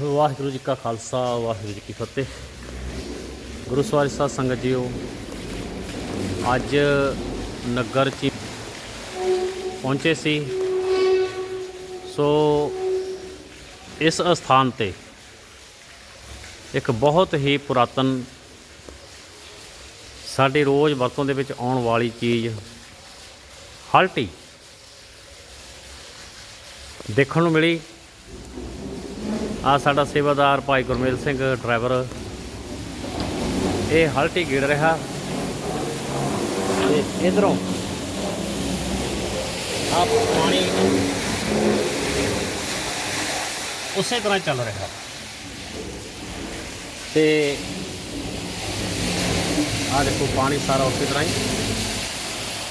ਵਾਹਿਗੁਰੂ ਜੀ ਕਾ ਖਾਲਸਾ, ਵਾਹਿਗੁਰੂ ਜੀ ਕੀ ਫਤਿਹ। ਗੁਰੂ ਸਵਾਰੀ ਸਾਧ ਸੰਗਤ ਜੀਓ, ਅੱਜ ਨਗਰ ਚ ਪਹੁੰਚੇ ਸੀ। ਸੋ ਇਸ ਅਸਥਾਨ ਤੇ ਇੱਕ ਬਹੁਤ ਹੀ ਪੁਰਾਤਨ ਸਾਡੇ ਰੋਜ਼ ਵਰਤੋਂ ਦੇ ਵਿੱਚ ਆਉਣ ਵਾਲੀ ਚੀਜ਼, ਹਲਟੀ ਦੇਖਣ ਨੂੰ ਮਿਲੀ। ਆ ਸਾਡਾ ਸੇਵਾਦਾਰ ਭਾਈ ਗੁਰਮੇਲ ਸਿੰਘ ਡਰਾਈਵਰ ਇਹ ਹਲਟੀ ਗੇੜ ਰਿਹਾ। ਤੇ ਇਧਰੋਂ ਆ ਪਾਣੀ ਉਸੇ ਤਰ੍ਹਾਂ ਚੱਲ ਰਿਹਾ। ਤੇ ਆ ਦੇਖੋ ਪਾਣੀ ਸਾਰਾ ਉਸੇ ਤਰ੍ਹਾਂ ਹੀ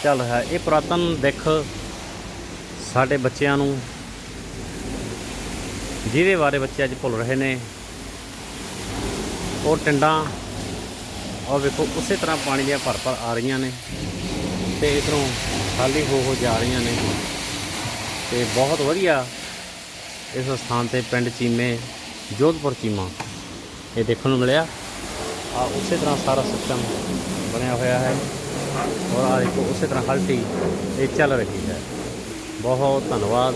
ਚੱਲ ਰਿਹਾ। ਇਹ ਪੁਰਾਤਨ ਦਿੱਖ ਸਾਡੇ ਬੱਚਿਆਂ ਨੂੰ ਜਿਹਦੇ ਬਾਰੇ ਬੱਚੇ ਅੱਜ ਭੁੱਲ ਰਹੇ ਨੇ, ਉਹ ਟਿੰਡਾਂ ਉਹ ਵੇਖੋ, ਉਸੇ ਤਰ੍ਹਾਂ ਪਾਣੀ ਦੀਆਂ ਭਰ ਭਰ ਆ ਰਹੀਆਂ ਨੇ ਤੇ ਇਧਰੋਂ ਖਾਲੀ ਹੋ ਹੋ ਜਾ ਰਹੀਆਂ ਨੇ ਤੇ ਬਹੁਤ ਵਧੀਆ ਇਸ ਸਥਾਨ ਤੇ ਪਿੰਡ ਚੀਮੇ, ਜੋਧਪੁਰ ਚੀਮਾ ਇਹ ਦੇਖਣ ਨੂੰ ਮਿਲਿਆ। ਆ ਉਸੇ ਤਰ੍ਹਾਂ ਸਾਰਾ ਸਿਸਟਮ ਬਣਿਆ ਹੋਇਆ ਹੈ ਔਰ ਆ ਦੇਖੋ, ਉਸੇ ਤਰ੍ਹਾਂ ਹਲਟੀ ਇਹ ਚੱਲ ਰਹੀ ਹੈ। ਬਹੁਤ ਧੰਨਵਾਦ।